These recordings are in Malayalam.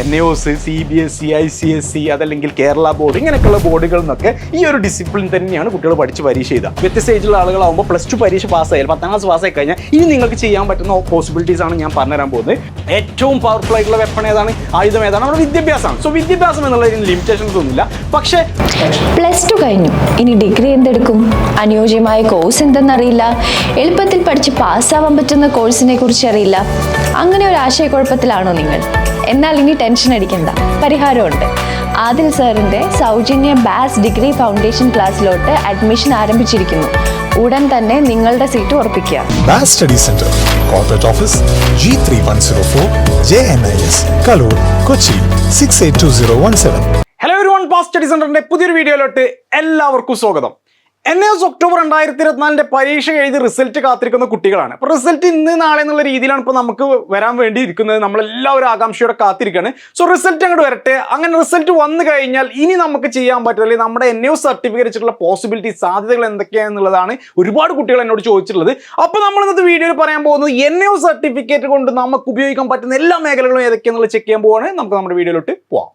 N S C B S C I C S C അതല്ലെങ്കിൽ കേരള ബോർഡ് ഇങ്ങനെയൊക്കെയുള്ള ബോർഡുകളിൽ നിന്നൊക്കെ ഈ ഒരു ഡിസിപ്ലിൻ തന്നെയാണ് കുട്ടികൾ പഠിച്ച് പരീക്ഷ ചെയ്ത വ്യത്യസ്ത ഏജിലുള്ള ആളുകളാകുമ്പോൾ പ്ലസ് ടു പരീക്ഷ പാസ്സായാൽ പത്താം ക്ലാസ് പാസ്സായി കഴിഞ്ഞാൽ ഇനി നിങ്ങൾക്ക് ചെയ്യാൻ പറ്റുന്ന പോസിബിലിറ്റീസ് ആണ് ഞാൻ പറഞ്ഞുതരാൻ പോകുന്നത്. ഏറ്റവും പവർഫുൾ ആയിട്ടുള്ള വെപ്പൺ ഏതാണ്? ആയുധം ഏതാണ്? നമ്മുടെ വിദ്യാഭ്യാസമാണ്. സോ വിദ്യാഭ്യാസം എന്നുള്ളതിന് ലിമിറ്റേഷൻസ് ഒന്നുമില്ല. പക്ഷേ പ്ലസ് ടു കഴിഞ്ഞു. ഇനി ഡിഗ്രി എന്തെടുക്കും? അനുയോജ്യമായ കോഴ്സ് എന്തെന്നറിയില്ല. എളുപ്പത്തിൽ പഠിച്ച് പാസ്സാവാൻ പറ്റുന്ന കോഴ്സിനെ കുറിച്ച് അറിയില്ല. അങ്ങനെ ഒരു ആശയക്കുഴപ്പത്തിലാണോ നിങ്ങൾ? എന്നാൽ ഇനി ടെൻഷൻ അടിക്കണ്ട. പരിഹാരമുണ്ട്. ആദിൽ സാറിന്റെ സൗജന്യ ബാസ് ഡിഗ്രി ഫൗണ്ടേഷൻ ക്ലാസ്സിലോട്ട് അഡ്മിഷൻ ആരംഭിച്ചിരിക്കുന്നു. ഉടൻ തന്നെ നിങ്ങളുടെ സീറ്റ് ഉറപ്പിക്കുക. Bass Study Center, Corporate Office, G3104, two zero one 682017. Hello ഒരു വൺ ബാസ് സ്റ്റഡി സെന്ററിന്റെ പുതിയൊരു വീഡിയോയിലോട്ട് എല്ലാവർക്കും സ്വാഗതം. എൻ എസ് ഒക്ടോബർ രണ്ടായിരത്തി ഇരുപത്തിനാലിന്റെ പരീക്ഷ എഴുതി റിസൾട്ട് കാത്തിരിക്കുന്ന കുട്ടികളാണ്. അപ്പോൾ റിസൾട്ട് ഇന്ന് നാളെ എന്നുള്ള രീതിയിലാണ് ഇപ്പോൾ നമുക്ക് വരാൻ വേണ്ടി ഇരിക്കുന്നത് നമ്മളെല്ലാവരും ആകാംക്ഷയോടെ കാത്തിരിക്കുകയാണ്. സോ റിസൾട്ട് അങ്ങോട്ട് വരട്ടെ. അങ്ങനെ റിസൾട്ട് വന്നു കഴിഞ്ഞാൽ ഇനി നമുക്ക് ചെയ്യാൻ പറ്റില്ല നമ്മുടെ എൻ എസ് സർട്ടിഫിക്കറ്റ് പോസിബിലിറ്റി സാധ്യതകൾ എന്തൊക്കെയാണെന്നുള്ളതാണ് ഒരുപാട് കുട്ടികൾ എന്നോട് ചോദിച്ചിട്ടുള്ളത്. അപ്പോൾ നമ്മൾ ഇന്നത്തെ വീഡിയോയിൽ പറയാൻ പോകുന്നത് എൻ സർട്ടിഫിക്കറ്റ് കൊണ്ട് നമുക്ക് ഉപയോഗിക്കാൻ പറ്റുന്ന എല്ലാ മേഖലകളും ഏതൊക്കെയാണെന്നുള്ളത് ചെക്ക് ചെയ്യാൻ പോവാണ്. നമുക്ക് നമ്മുടെ വീഡിയോയിലോട്ട് പോവാം.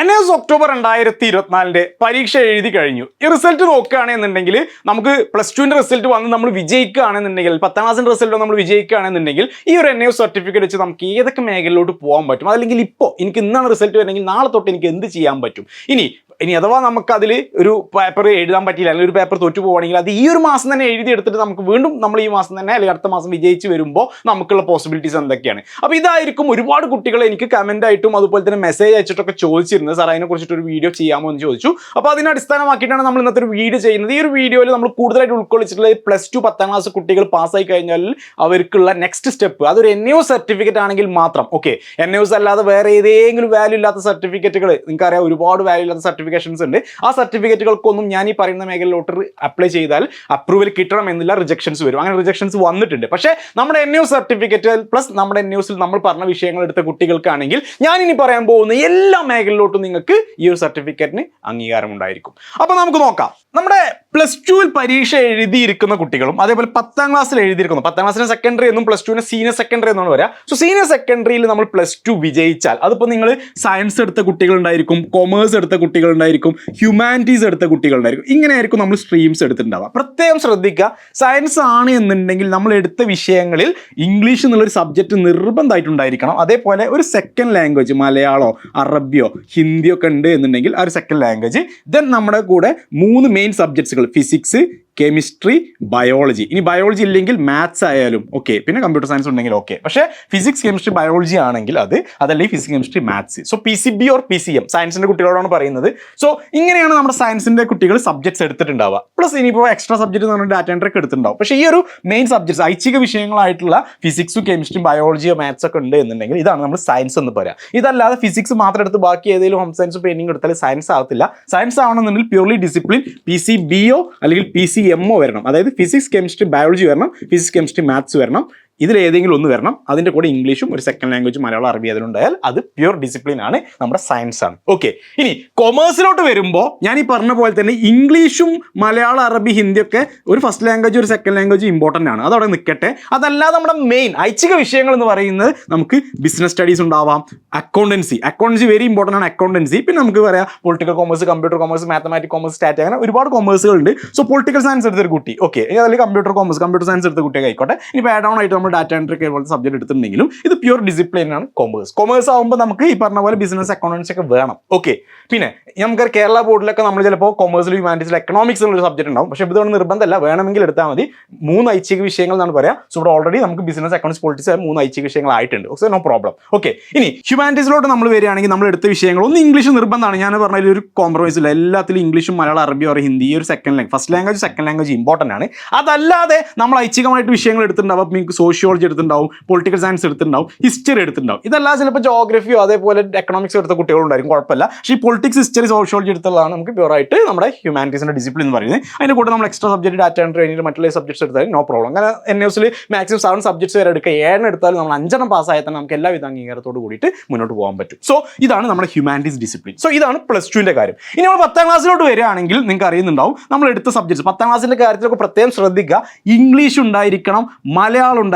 എൻ എസ് ഒക്ടോബർ രണ്ടായിരത്തി ഇരുപത്തിനാലിന്റെ പരീക്ഷ എഴുതി കഴിഞ്ഞു. ഈ റിസൾട്ട് നോക്കുകയാണെന്നുണ്ടെങ്കിൽ നമുക്ക് പ്ലസ് ടുവിന്റെ റിസൾട്ട് വന്ന് നമ്മൾ വിജയിക്കുകയാണെന്നുണ്ടെങ്കിൽ പത്താം ക്ലാസിന്റെ റിസൾട്ട് നമ്മൾ വിജയിക്കുകയാണെന്നുണ്ടെങ്കിൽ ഈ ഒരു എൻ എസ് സർട്ടിഫിക്കറ്റ് വെച്ച് നമുക്ക് ഏതൊക്കെ മേഖലയിലോട്ട് പോകാൻ പറ്റും? അതല്ലെങ്കിൽ ഇപ്പോൾ എനിക്ക് ഇന്നാണ് റിസൾട്ട് വരണമെങ്കിൽ നാളെ തൊട്ട് എനിക്ക് എന്ത് ചെയ്യാൻ പറ്റും? ഇനി ഇനി അഥവാ നമുക്ക് അതിൽ ഒരു പേപ്പർ എഴുതാൻ പറ്റിയില്ല അല്ലെങ്കിൽ ഒരു പേപ്പർ തോറ്റു പോവുകയാണെങ്കിൽ അത് ഈ ഒരു മാസം തന്നെ എഴുതി എടുത്തിട്ട് നമുക്ക് വീണ്ടും നമ്മൾ ഈ മാസം തന്നെ അല്ലെങ്കിൽ അടുത്ത മാസം വിജയിച്ച് വരുമ്പോൾ നമുക്കുള്ള പോസിബിലിറ്റീസ് എന്തൊക്കെയാണ്? അപ്പോൾ ഇതായിരിക്കും ഒരുപാട് കുട്ടികൾ എനിക്ക് കമന്റ് ആയിട്ടും അതുപോലെ തന്നെ മെസ്സേജ് അയച്ചിട്ടൊക്കെ ചോദിച്ചിരുന്നത്. സാർ അതിനെ കുറിച്ചിട്ട് ഒരു വീഡിയോ ചെയ്യാമോ എന്ന് ചോദിച്ചു. അപ്പോൾ അതിനെ അടിസ്ഥാനമാക്കിയിട്ടാണ് നമ്മൾ ഇന്നത്തെ ഒരു വീഡിയോ ചെയ്യുന്നത്. ഈ ഒരു വീഡിയോയിൽ നമ്മൾ കൂടുതലായിട്ട് ഉൾക്കൊള്ളിച്ചിട്ടുള്ള പ്ലസ് ടു പത്താം ക്ലാസ് കുട്ടികൾ പാസ്സായി കഴിഞ്ഞാൽ അവർക്കുള്ള നെക്സ്റ്റ് സ്റ്റെപ്പ് അതൊരു എൻ യു സർട്ടിഫിക്കറ്റ് ആണെങ്കിൽ മാത്രം. ഓക്കെ എൻ യുസ് അല്ലാതെ വേറെ ഏതെങ്കിലും വാല്യൂ ഇല്ലാത്ത സർട്ടിഫിക്കറ്റുകൾ നിങ്ങൾക്കറിയാം ഒരുപാട് വാല്യൂ ഇല്ലാത്ത സർട്ടിഫിക്കേഷൻസ് ഉണ്ട്. ആ സർട്ടിഫിക്കറ്റുകൾക്കൊന്നും ഞാൻ ഈ പറയുന്ന മേഖലയിലോട്ട് അപ്ലൈ ചെയ്താൽ അപ്രൂവൽ കിട്ടണം എന്നില്ല റിജക്ഷൻസ് വരും. അങ്ങനെ റിജക്ഷൻസ് വന്നിട്ടുണ്ട്. പക്ഷേ നമ്മുടെ എൻ യു സർട്ടിഫിക്കറ്റ് പ്ലസ് നമ്മുടെ എൻ യുസിൽ നമ്മൾ പറഞ്ഞ വിഷയങ്ങൾ എടുത്ത കുട്ടികൾക്കാണെങ്കിൽ ഞാൻ ഇനി പറയാൻ പോകുന്ന എല്ലാ മേഖലയിലോട്ടും നിങ്ങൾക്ക് ഈ ഒരു സർട്ടിഫിക്കറ്റിന് അംഗീകാരം ഉണ്ടായിരിക്കും അപ്പോൾ നമുക്ക് നോക്കാം. നമ്മുടെ പ്ലസ് ടുവിൽ പരീക്ഷ എഴുതിയിരിക്കുന്ന കുട്ടികളും അതേപോലെ പത്താം ക്ലാസ്സിൽ എഴുതിയിരിക്കുന്നു പത്താം ക്ലാസ്സിന് സെക്കൻഡറി എന്നും പ്ലസ് ടുവിന് സീനിയർ സെക്കൻഡറി എന്നാണ് വരിക സോ സീനിയർ സെക്കൻഡറിയിൽ നമ്മൾ പ്ലസ് ടു വിജയിച്ചാൽ അതിപ്പോൾ നിങ്ങൾ സയൻസ് എടുത്ത കുട്ടികളുണ്ടായിരിക്കും കൊമേഴ്സ് എടുത്ത കുട്ടികളുണ്ടായിരിക്കും ഹ്യൂമാനിറ്റീസ് എടുത്ത കുട്ടികളുണ്ടായിരിക്കും ഇങ്ങനെയായിരിക്കും നമ്മൾ സ്ട്രീംസ് എടുത്തിട്ടുണ്ടാവുക. പ്രത്യേകം ശ്രദ്ധിക്കുക സയൻസ് ആണ് എന്നുണ്ടെങ്കിൽ നമ്മൾ എടുത്ത വിഷയങ്ങളിൽ ഇംഗ്ലീഷ് എന്നുള്ളൊരു സബ്ജക്റ്റ് നിർബന്ധമായിട്ടുണ്ടായിരിക്കണം. അതേപോലെ ഒരു സെക്കൻഡ് ലാംഗ്വേജ് മലയാളമോ അറബിയോ ഹിന്ദിയോ ഒക്കെ ഉണ്ട് എന്നുണ്ടെങ്കിൽ ആ ഒരു സെക്കൻഡ് ലാംഗ്വേജ് ദെൻ നമ്മുടെ കൂടെ മൂന്ന് മെയിൻ സബ്ജക്ട്സുകൾ ഫിസിക്സ് കെമിസ്ട്രി ബയോളജി ഇനി ബയോളജി ഇല്ലെങ്കിൽ മാത്സ് ആയാലും ഓക്കെ പിന്നെ കമ്പ്യൂട്ടർ സയൻസ് ഉണ്ടെങ്കിൽ ഓക്കെ പക്ഷേ ഫിസിക്സ് കെമിസ്ട്രി ബയോളജി ആണെങ്കിൽ അത് അതല്ലെങ്കിൽ physics chemistry maths so P C B or P C M സയൻസിന്റെ കുട്ടികളോടാണ് പറയുന്നത്. സോ ഇങ്ങനെയാണ് നമ്മുടെ സയൻസിന്റെ കുട്ടികൾ സബ്ജക്ട്സ് എടുത്തിട്ടുണ്ടാവുക. പ്ലസ് ഇനിയിപ്പോൾ എക്സ്ട്രാ സബ്ജക്റ്റ് എന്ന് പറഞ്ഞാൽ ഡാറ്റ എൻട്രി ഒക്കെ എടുത്തിട്ടുണ്ടാവും. പക്ഷേ ഈ ഒരു മെയിൻ സബ്ജക്ട്സ് ഐച്ഛിക വിഷയങ്ങളായിട്ടുള്ള ഫിസിക്സും കെമിസ്ട്രി ബയോളജിയോ മാത്സ് ഒക്കെ ഉണ്ട് എന്നുണ്ടെങ്കിൽ ഇതാണ് നമ്മൾ സയൻസ് എന്ന് പറയാം. ഇതല്ലാതെ ഫിസിക്സ് മാത്രം എടുത്ത് ബാക്കി ഏതെങ്കിലും ഹോം സയൻസ് പെയിന്റിംഗ് എടുത്താൽ സയൻസ് ആകത്തില്ല സയൻസ് ആവണമെന്നുണ്ടെങ്കിൽ പ്യൂർലി ഡിസിപ്ലിൻ പി സി ബിയോ അല്ലെങ്കിൽ പി സി എമ്മോ വരണം. അതായത് ഫിസിക്സ് കെമിസ്ട്രി ബയോളജി വരണം ഫിസിക്സ് കെമിസ്ട്രി മാത്സ് വരണം. ഇതിൽ ഏതെങ്കിലും ഒന്ന് വരണം. അതിന്റെ കൂടെ ഇംഗ്ലീഷും ഒരു സെക്കൻഡ് ലാംഗ്വേജ് മലയാളം അറബി അതിലുണ്ടായാൽ അത് പ്യുർ ഡിസിപ്ലിൻ ആണ് നമ്മുടെ സയൻസ് ആണ്. ഓക്കെ ഇനി കൊമേഴ്സിലോട്ട് വരുമ്പോൾ ഞാൻ ഈ പറഞ്ഞ പോലെ തന്നെ ഇംഗ്ലീഷും മലയാളം അറബി ഹിന്ദിയൊക്കെ ഒരു ഫസ്റ്റ് ലാംഗ്വേജ് ഒരു സെക്കൻഡ് ലാംഗ്വേജ് ഇമ്പോർട്ടന്റ് ആണ്. അതവിടെ നിൽക്കട്ടെ അതല്ലാതെ നമ്മുടെ മെയിൻ ഐച്ഛിക വിഷയങ്ങൾ എന്ന് പറയുന്നത് നമുക്ക് ബിസിനസ് സ്റ്റഡീസ് ഉണ്ടാവാം അക്കൗണ്ടൻസി അക്കൗണ്ടൻസി വെരി ഇമ്പോർട്ടന്റ് ആണ് അക്കൗണ്ടൻസി പിന്നെ നമുക്ക് പറയാം political commerce computer commerce mathematic commerce stat അങ്ങനെ ഒരുപാട് കോമേഴ്സുകളുണ്ട് സോ പൊളിറ്റിക്കൽ സയൻസ് എടുത്തൊരു കുട്ടി. ഓക്കെ അതിൽ കമ്പ്യൂട്ടർ കോമേഴ്സ് കമ്പ്യൂട്ടർ സയൻസ് എടുത്ത കുട്ടിയൊക്കെ ആയിക്കോട്ടെ. ഇനി ആഡ് ഓൺ ആയിട്ട് നമ്മൾ ഡാറ്റ എൻട്രി ഒക്കെ പോലത്തെ സബ്ജക്ട് എടുത്തിട്ടുണ്ടെങ്കിലും ഇത് പ്യൂർ ഡിസിപ്ലിൻ ആണ് കോമേഴ്സ് കോമേഴ്സ് ആകുമ്പോൾ നമുക്ക് ഈ പറഞ്ഞ പോലെ ബിസിനസ് അക്കൗണ്ടൻസ് ഒക്കെ വേണം. ഓക്കെ പിന്നെ നമുക്ക് കേരള ബോർഡിലൊക്കെ നമ്മൾ ചിലപ്പോൾ കോമേഴ്സിൽ ഹ്യൂമാനിറ്റീസിൽ എക്കണോമിക്സ് എന്നുള്ള സബ്ജക്ട് ഉണ്ടാവും. പക്ഷേ ഇതുകൊണ്ട് നിർബന്ധമല്ല. വേണമെങ്കിൽ എടുത്താൽ മതി. മൂന്ന് ഐച്ഛിക വിഷയങ്ങൾ എന്നാണ് പറയാം. സോ ഇവിടെ ഓൾറെഡി നമുക്ക് ബിസിനസ് അക്കൗണ്ട്സ് പൊളിറ്റിക്സ് മൂന്ന് ഐച്ഛിക വിഷയങ്ങളായിട്ടുണ്ട്. ഓക്കെ നോ പ്രോബ്ലം ഓക്കെ ഇനി ഹ്യൂമാനിറ്റീസിലോട്ട് നമ്മൾ വരികയാണെങ്കിൽ നമ്മൾ എടുത്ത വിഷയങ്ങൾ ഒന്ന് ഇംഗ്ലീഷ് നിർബന്ധമാണ്. ഞാൻ പറഞ്ഞതിൽ ഒരു കോംപ്രമൈസ് ഇല്ല. എല്ലാത്തിലും ഇംഗ്ലീഷും മലയാളം അറബി ഓർ ഹിന്ദി ഒരു second language first language second language important ആണ്. അതല്ലാതെ നമ്മൾ ഐച്ഛികമായിട്ട് വിഷയങ്ങൾ എടുത്തിട്ടുണ്ടാവും അപ്പോൾ നിങ്ങൾക്ക് സോഷ്യൽ സോഷ്യോളജി എടുത്തിട്ടുണ്ടാവും പൊളിറ്റിക്കൽ സയൻസ് എടുത്തിട്ടുണ്ടാവും ഹിസ്റ്ററി എടുത്തിട്ടുണ്ടാവും. ഇതെല്ലാം ചിലപ്പോൾ ജോഗ്രഫിയോ അതേപോലെ എക്കണോമിക്സ് എടുത്ത കുട്ടികളുണ്ടായിരിക്കും കുഴപ്പമില്ല. പക്ഷേ ഈ പൊളിറ്റിക്സ് ഹിസ്റ്ററി സോഷ്യോളജി എടുത്തുള്ളതാണ് നമുക്ക് പ്യൂറായിട്ട് നമ്മുടെ ഹ്യൂമാനിറ്റീസിന്റെ ഡിസിപ്ലിൻ എന്ന് പറയുന്നത്. അതിന്റെ കൂടെ നമ്മൾ extra subject data and training മറ്റുള്ള സബ്ജക്ട്സ് എടുത്താലും നോ പ്രോബ്ലം അങ്ങനെ എൻ എസിൽ മാക്സിമം സെവൻ സബ്ജക്ട്സ് വരെ എടുക്കുക. ഏഴെണ്ണം എടുത്താലും നമ്മൾ അഞ്ചെണ്ണം പാസ്സായാൽ തന്നെ നമുക്ക് എല്ലാവിധ അംഗീകാരത്തോട് കൂടിയിട്ട് മുന്നോട്ട് പോകാൻ പറ്റും. സോ ഇതാണ് നമ്മുടെ ഹ്യൂമാനിറ്റീസ് ഡിസിപ്ലിൻ സോ ഇതാണ് പ്ലസ് ടുവിന്റെ കാര്യം. ഇനി നമ്മൾ പത്താം ക്ലാസ്സിലോട്ട് വരികയാണെങ്കിൽ നിങ്ങൾക്ക് അറിയുന്നുണ്ടാവും നമ്മൾ എടുത്ത സബ്ജക്ട്സ് പത്താം ക്ലാസ്സിന്റെ കാര്യത്തിലൊക്കെ പ്രത്യേകം ശ്രദ്ധിക്കുക. ഇംഗ്ലീഷ് ഉണ്ടായിരിക്കണം മലയാളം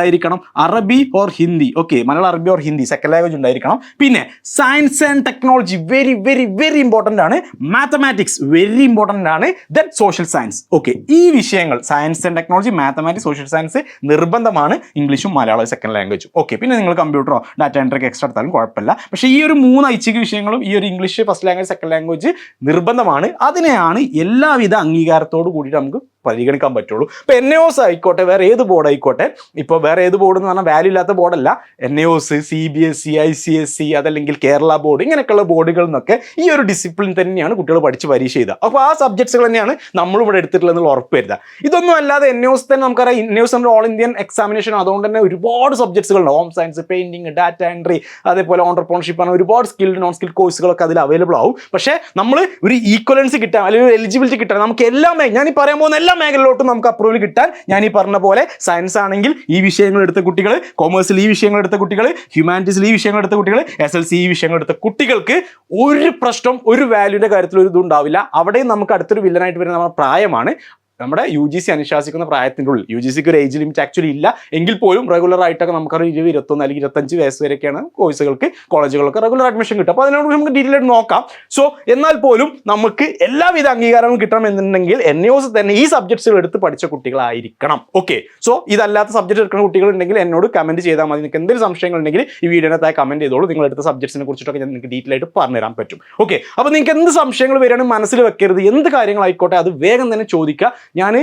അറബി ഓർ ഹിന്ദി. ഓക്കെ മലയാളം അറബി ഓർ ഹിന്ദി സെക്കൻഡ് ലാംഗ്വേജ് ഉണ്ടായിരിക്കണം. പിന്നെ science and technology very very very important ആണ്. മാത്തമാറ്റിക്സ് വെരി ഇമ്പോർട്ടന്റ് ആണ്. ദെൻ സോഷ്യൽ സയൻസ് ഓക്കെ ഈ വിഷയങ്ങൾ science and technology mathematics social science നിർബന്ധമാണ് ഇംഗ്ലീഷും മലയാളവും സെക്കൻഡ് ലാംഗ്വേജും ഓക്കെ പിന്നെ നിങ്ങൾ കമ്പ്യൂട്ടറോ ഡാറ്റ എൻട്രിക്ക് എക്സ്ട്രാ എടുത്താലും കുഴപ്പമില്ല. പക്ഷേ ഈ ഒരു മൂന്ന് ഐച്ഛിക വിഷയങ്ങളും ഈ ഒരു English first language second language നിർബന്ധമാണ്. അതിനെയാണ് എല്ലാവിധ അംഗീകാരത്തോടു കൂടിയിട്ട് നമുക്ക് പരിഗണിക്കാൻ പറ്റുള്ളൂ. ഇപ്പോൾ എൻ എസ് ആയിക്കോട്ടെ വേറെ ഏത് ബോർഡ് ആയിക്കോട്ടെ ഇപ്പോൾ വേറെ ഏത് ബോർഡ് എന്ന് പറഞ്ഞാൽ വാല്യൂ ഇല്ലാത്ത ബോർഡല്ല N S C B S C I C S C അതല്ലെങ്കിൽ കേരള ബോർഡ് ഇങ്ങനെയൊക്കെയുള്ള ബോർഡുകളിൽ നിന്നൊക്കെ ഈ ഒരു ഡിസിപ്ലിൻ തന്നെയാണ് കുട്ടികൾ പഠിച്ച് പരീക്ഷ ചെയ്തത് അപ്പോൾ ആ സബ്ജക്ട്സുകൾ തന്നെയാണ് നമ്മൾ ഇവിടെ എടുത്തിട്ടുള്ളതെന്നുള്ള ഉറപ്പ് വരുത്തുക. ഇതൊന്നും അല്ലാതെ എൻ എസ് തന്നെ നമുക്കറിയാം. N S all Indian examination അതുകൊണ്ട് തന്നെ ഒരുപാട് സബ്ജക്ട്സുകളുണ്ട് home science painting data entry അതേപോലെ ഓണ്ടർപ്രോണർഷിപ്പ് ആണ് ഒരുപാട് സ്കിൽഡ് നോൺ സ്കിൽ കോഴ്സുകളൊക്കെ അതിൽ അവൈലബിൾ ആവും. പക്ഷേ നമ്മൾ ഒരു ഈക്വലൻസ് കിട്ടാൻ അല്ലെങ്കിൽ ഒരു എലിജിബിലിറ്റി കിട്ടാൻ നമുക്ക് എല്ലാം ഞാൻ ഈ പറയാൻ പോകുന്ന എല്ലാ മേഖലയിലോട്ടും നമുക്ക് അപ്രൂവൽ കിട്ടാൻ ഞാൻ ഈ പറഞ്ഞ പോലെ സയൻസ് ആണെങ്കിൽ ഈ വിഷയങ്ങൾ എടുത്ത കുട്ടികൾ കൊമേഴ്സിൽ ഈ വിഷയങ്ങൾ എടുത്ത കുട്ടികൾ ഹ്യൂമാനിറ്റീസിൽ ഈ വിഷയങ്ങൾ എടുത്ത കുട്ടികൾ എസ് എൽ സി ഈ വിഷയങ്ങൾ എടുത്ത കുട്ടികൾക്ക് ഒരു പ്രശ്നം ഒരു വാല്യൂന്റെ കാര്യത്തിൽ ഒരു ഇതുണ്ടാവില്ല അവിടെയും നമുക്ക് അടുത്തൊരു വില്ലനായിട്ട് വരുന്ന നമ്മുടെ പ്രായമാണ്. നമ്മുടെ യു ജി സി അനുശാസിക്കുന്ന പ്രായത്തിന്റെ ഉള്ളിൽ. യു ജി സിക്ക് ഒരു ഏജ് ലിമിറ്റ് ആക്ച്വലി ഇല്ല. എങ്കിൽ പോലും റെഗുലർ ആയിട്ടൊക്കെ നമുക്കൊരു ഇരുപത് ഇരുപത്തൊന്ന് അല്ലെങ്കിൽ ഇരുപത്തഞ്ച് വയസ്സ് വരെയൊക്കെയാണ് കോഴ്സുകൾക്ക് കോളേജുകൾക്ക് റെഗുലർ അഡ്മിഷൻ കിട്ടും അപ്പോൾ അതിനോട് നമുക്ക് ഡീറ്റെയിൽ ആയിട്ട് നോക്കാം. സോ എന്നാൽ പോലും നമുക്ക് എല്ലാവിധ അംഗീകാരവും കിട്ടണം എന്നുണ്ടെങ്കിൽ എൻ എസ് തന്നെ ഈ സബ്ജക്ട്സുകൾ എടുത്ത് പഠിച്ച കുട്ടികളായിരിക്കണം. ഓക്കെ സോ ഇതല്ലാത്ത സബ്ജക്ട് എടുക്കുന്ന കുട്ടികളുണ്ടെങ്കിൽ എന്നോട് കമന്റ് ചെയ്താൽ മതി. നിങ്ങൾക്ക് എന്തെങ്കിലും സംശയങ്ങൾ ഉണ്ടെങ്കിൽ ഈ വീഡിയോനകത്തായി കമന്റ് ചെയ്തോളൂ. നിങ്ങൾ എടുത്ത സബ്ജക്ട്സിനെ കുറിച്ചിട്ടൊക്കെ ഞാൻ നിങ്ങൾക്ക് ഡീറ്റെയിൽ ആയിട്ട് പറഞ്ഞു പറഞ്ഞുതരാൻ പറ്റും. ഓക്കെ അപ്പോൾ നിങ്ങൾക്ക് എന്ത് സംശയങ്ങൾ വരികയാണെങ്കിൽ മനസ്സിൽ വെക്കരുത്. എന്ത് കാര്യങ്ങളായിക്കോട്ടെ അത് വേഗം തന്നെ ചോദിക്കുക. ഞാൻ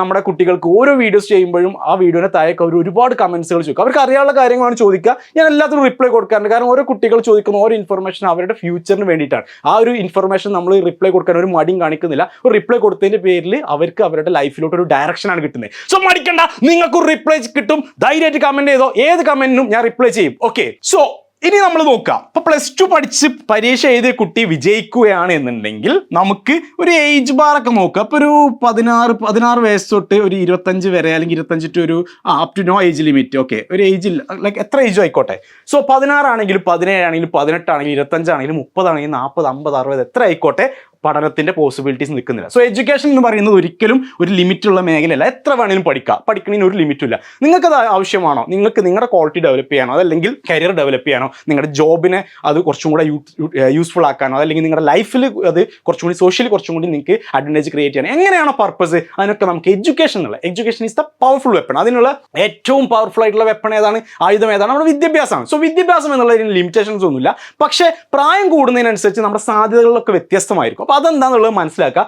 നമ്മുടെ കുട്ടികൾക്ക് ഓരോ വീഡിയോസ് ചെയ്യുമ്പോഴും ആ വീഡിയോനെ താഴേക്ക് അവർ ഒരുപാട് കമൻസുകൾ ചോദിക്കും. അവർക്ക് അറിയാനുള്ള കാര്യങ്ങളാണ് ചോദിക്കുക. ഞാൻ എല്ലാത്തിനും റിപ്ലൈ കൊടുക്കാറുണ്ട്. കാരണം ഓരോ കുട്ടികൾ ചോദിക്കുന്ന ഓരോ ഇൻഫർമേഷൻ അവരുടെ ഫ്യൂച്ചറിന് വേണ്ടിയിട്ടാണ്. ആ ഒരു ഇൻഫർമേഷൻ നമ്മൾ റിപ്ലൈ കൊടുക്കാൻ ഒരു മടിയും കാണിക്കുന്നില്ല. ഒരു റിപ്ലൈ കൊടുത്തതിന്റെ പേരിൽ അവർക്ക് അവരുടെ ലൈഫിലോട്ട് ഒരു ഡയറക്ഷനാണ് കിട്ടുന്നത്. സോ മടിക്കണ്ട. നിങ്ങൾക്ക് റിപ്ലൈ കിട്ടും. ധൈര്യമായിട്ട് കമന്റ് ചെയ്തോ. ഏത് കമന്റിനും ഞാൻ റിപ്ലൈ ചെയ്യും. ഓക്കെ സോ ഇനി നമ്മൾ നോക്കാം. ഇപ്പൊ പ്ലസ് ടു പഠിച്ച് പരീക്ഷ എഴുതിയ കുട്ടി വിജയിക്കുകയാണ് എന്നുണ്ടെങ്കിൽ നമുക്ക് ഒരു ഏജ് ബാർ ഒക്കെ നോക്കാം. അപ്പൊ ഒരു പതിനാറ് പതിനാറ് വയസ്സ് തൊട്ട് ഒരു ഇരുപത്തഞ്ച് വരെ അല്ലെങ്കിൽ ഇരുപത്തഞ്ച് ടു ഒരു up to no age limit okay ഒരു ഏജ് ലൈക്ക് എത്ര ഏജും ആയിക്കോട്ടെ. സോ പതിനാറാണെങ്കിലും പതിനേഴാണെങ്കിലും പതിനെട്ടാണെങ്കിലും ഇരുപത്തഞ്ചാണെങ്കിലും മുപ്പതാണെങ്കിലും നാൽപ്പത് അമ്പത് അറുപത് എത്ര ആയിക്കോട്ടെ. പഠനത്തിന്റെ പോസിബിലിറ്റീസ് നിൽക്കുന്നില്ല. സോ എഡ്യൂക്കേഷൻ എന്ന് പറയുന്നത് ഒരിക്കലും ഒരു ലിമിറ്റുള്ള മേഖലയല്ല. എത്ര വേണേലും പഠിക്കാം. പഠിക്കുന്നതിന് ഒരു ലിമിറ്റില്ല നിങ്ങൾക്കത് ആവശ്യമാണോ? നിങ്ങൾക്ക് നിങ്ങളുടെ ക്വാളിറ്റി ഡെവലപ്പ് ചെയ്യാനോ? അതല്ലെങ്കിൽ കരിയർ ഡെവലപ്പ് ചെയ്യാനോ? നിങ്ങളുടെ ജോബിനെ അത് കുറച്ചും കൂടെ യൂസ്ഫുൾ ആക്കാനോ? അതല്ലെങ്കിൽ നിങ്ങളുടെ ലൈഫിൽ അത് കുറച്ചും കൂടി സോഷ്യലി കുറച്ചും കൂടി നിങ്ങൾക്ക് അഡ്വാന്റേജ് ക്രിയേറ്റ് ചെയ്യാൻ എങ്ങനെയാണോ പർപ്പസ് അതിനൊക്കെ നമുക്ക് എഡ്യൂക്കേഷൻ എന്നുള്ള education is the powerful weapon അതിനുള്ള ഏറ്റവും പവർഫുൾ ആയിട്ടുള്ള വെപ്പൺ ഏതാണ്? ആയുധം ഏതാണ്? നമ്മുടെ വിദ്യാഭ്യാസമാണ്. സോ വിദ്യാഭ്യാസം എന്നുള്ളതിന് ലിമിറ്റേഷൻസ് ഒന്നുമില്ല. പക്ഷേ പ്രായം കൂടുന്നതിനനുസരിച്ച് നമ്മുടെ സാധ്യതകളിലൊക്കെ വ്യത്യസ്തമായിരിക്കും. അപ്പോൾ അതെന്താണെന്നുള്ളത് മനസ്സിലാക്കുക.